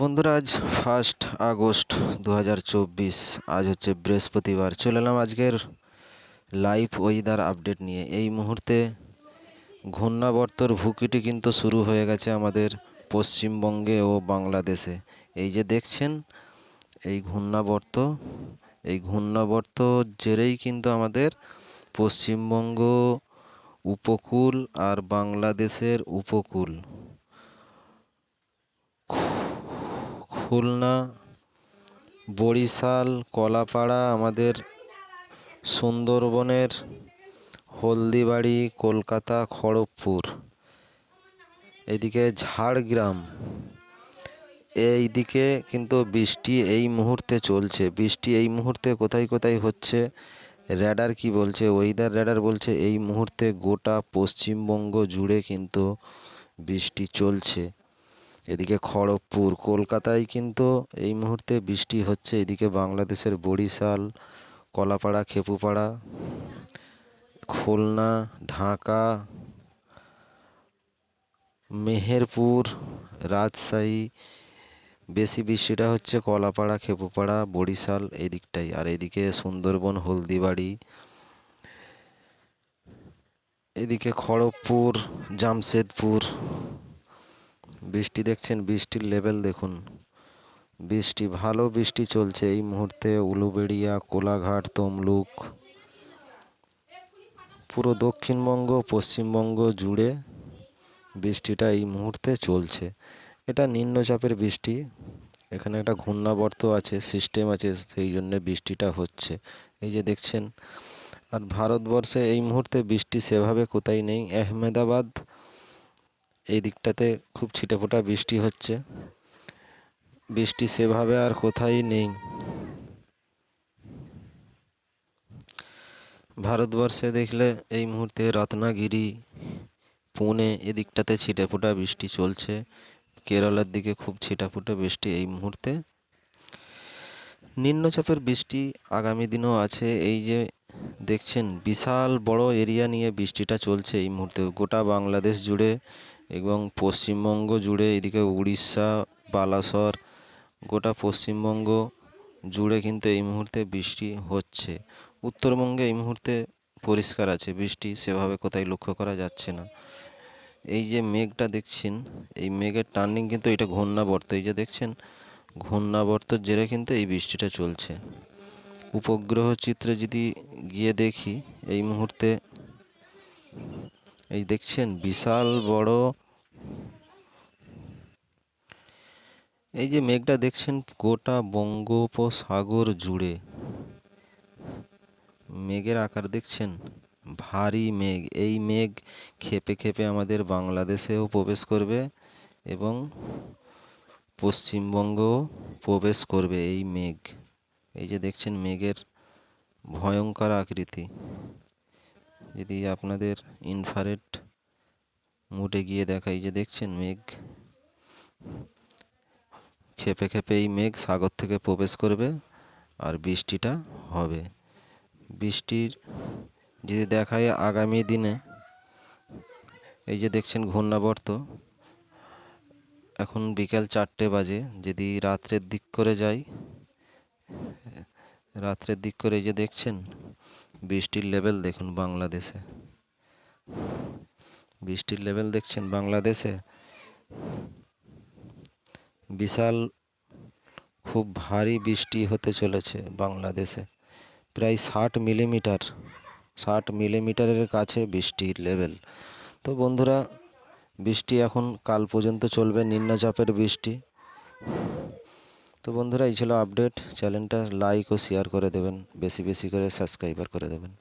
বন্ধুরা, আজ first August দু হাজার চব্বিশ, আজ হচ্ছে বৃহস্পতিবার। চলে এলাম আজকের লাইভ ওয়েদার আপডেট নিয়ে। এই মুহূর্তে ঘূর্ণাবর্তর ভুকিটি কিন্তু শুরু হয়ে গেছে আমাদের পশ্চিমবঙ্গে ও বাংলাদেশে। এই যে দেখছেন, এই ঘূর্ণাবর্ত এই ঘূর্ণাবর্ত জেরেই কিন্তু আমাদের পশ্চিমবঙ্গ উপকূল আর বাংলাদেশের উপকূল। খুলনা, বরিশাল, কলাপাড়া, আমাদের সুন্দরবনের হলদিবাড়ি, কলকাতা, খড়গপুর। এদিকে ঝাড়গ্রাম। এই দিকে কিন্তু বৃষ্টি এই মুহূর্তে চলছে। বৃষ্টি এই মুহূর্তে কোথায় কোথায় হচ্ছে? র্যাডার কি বলছে? ওয়েদার র্যাডার বলছে এই মুহূর্তে গোটা পশ্চিমবঙ্গ জুড়ে কিন্তু বৃষ্টি চলছে। এদিকে খড়গপুর, কলকাতায় কিন্তু এই মুহূর্তে বৃষ্টি হচ্ছে। এদিকে বাংলাদেশের বরিশাল, কলাপাড়া, খেপুপাড়া, খুলনা, ঢাকা, মেহেরপুর, রাজশাহী, বেশি বৃষ্টিটা হচ্ছে কলাপাড়া, খেপুপাড়া, বরিশাল এদিকটাই। আর এদিকে সুন্দরবন, হলদিবাড়ি, এদিকে খড়গপুর, জামশেদপুর বৃষ্টি দেখছেন, বৃষ্টির লেভেল দেখুন। বৃষ্টি ভালো বৃষ্টি চলছে, এই মুহূর্তে উলুবেড়িয়া, কোলাঘাট, তমলুক, পুরো দক্ষিণবঙ্গ, পশ্চিমবঙ্গ জুড়ে বৃষ্টিটা এই মুহূর্তে চলছে। এটা নিম্নচাপের বৃষ্টি, এখানে একটা ঘূর্ণাবর্ত আছে সিস্টেম আছে, সেই জন্যে বৃষ্টিটা হচ্ছে। এই যে দেখছেন, আর ভারতবর্ষে এই মুহূর্তে বৃষ্টি সেভাবে কোথায় নেই, আহমেদাবাদ এই দিকটাতে খুব ছিটেফোঁটা বৃষ্টি হচ্ছে। বৃষ্টি সেভাবে আর কোথায় নেই। ভারতবর্ষে দেখলে এই মুহূর্তে রত্নাগিরি, পুনে এদিকটাতে ছিটেফোঁটা বৃষ্টি চলছে। কেরলের দিকে খুব ছিটাফুটে বৃষ্টি এই মুহূর্তে। নিম্নচাপের বৃষ্টি আগামী দিনও আছে। এই যে দেখছেন, বিশাল বড় এরিয়া নিয়ে বৃষ্টিটা চলছে এই মুহূর্তে। গোটা বাংলাদেশ জুড়ে এবং পশ্চিমবঙ্গ জুড়ে এদিকে উড়িষ্যা, বালাসর, গোটা পশ্চিমবঙ্গ জুড়ে কিন্তু এই মুহূর্তে বৃষ্টি হচ্ছে। উত্তরবঙ্গে এই মুহূর্তে পরিষ্কার আছে, বৃষ্টি সেভাবে কোথায় লক্ষ্য করা যাচ্ছে না। এই যে মেঘটা দেখছেন, এই মেঘের টার্নিং কিন্তু এটা ঘূর্ণাবর্ত। এই যে দেখছেন ঘূর্ণাবর্তর জেরে কিন্তু এই বৃষ্টিটা চলছে। উপগ্রহ চিত্রে যদি গিয়ে দেখি, এই মুহূর্তে এই দেখছেন, বিশাল বড় এই যে মেঘটা দেখছেন, গোটা বঙ্গোপসাগর জুড়ে। মেঘের আকার দেখছেন, ভারী মেঘ। এই মেঘ খেপে খেপে আমাদের বাংলাদেশেও প্রবেশ করবে এবং পশ্চিমবঙ্গও প্রবেশ করবে এই মেঘ। এই যে দেখছেন, মেঘের ভয়ঙ্কর আকৃতি। যদি আপনাদের ইনফারেট মুটে গিয়ে দেখাই যে দেখছেন মেঘ, খেপে খেপে এই মেঘ সাগর থেকে প্রবেশ করবে আর বৃষ্টিটা হবে। বৃষ্টির যদি দেখায় আগামী দিনে, এই যে দেখছেন ঘূর্ণাবর্ত, এখন বিকাল চারটে বাজে, যদি রাত্রের দিক করে যাই, রাত্রের দিক করে যে দেখছেন বৃষ্টির লেভেল দেখুন বাংলাদেশে। বৃষ্টির লেভেল দেখছেন বাংলাদেশে। বিশাল, খুব ভারী বৃষ্টি হতে চলেছে বাংলাদেশে। প্রায় ষাট মিলিমিটার ষাট মিলিমিটারের কাছে বৃষ্টির লেভেল তো বন্ধুরা, বৃষ্টি এখন কাল পর্যন্ত চলবে, নিম্নচাপের বৃষ্টি। তো বন্ধুরা, এই ছিল আপডেট চ্যানেলটা লাইক ও শেয়ার করে দেবেন। বেশি বেশি করে সাবস্ক্রাইবার করে দেবেন।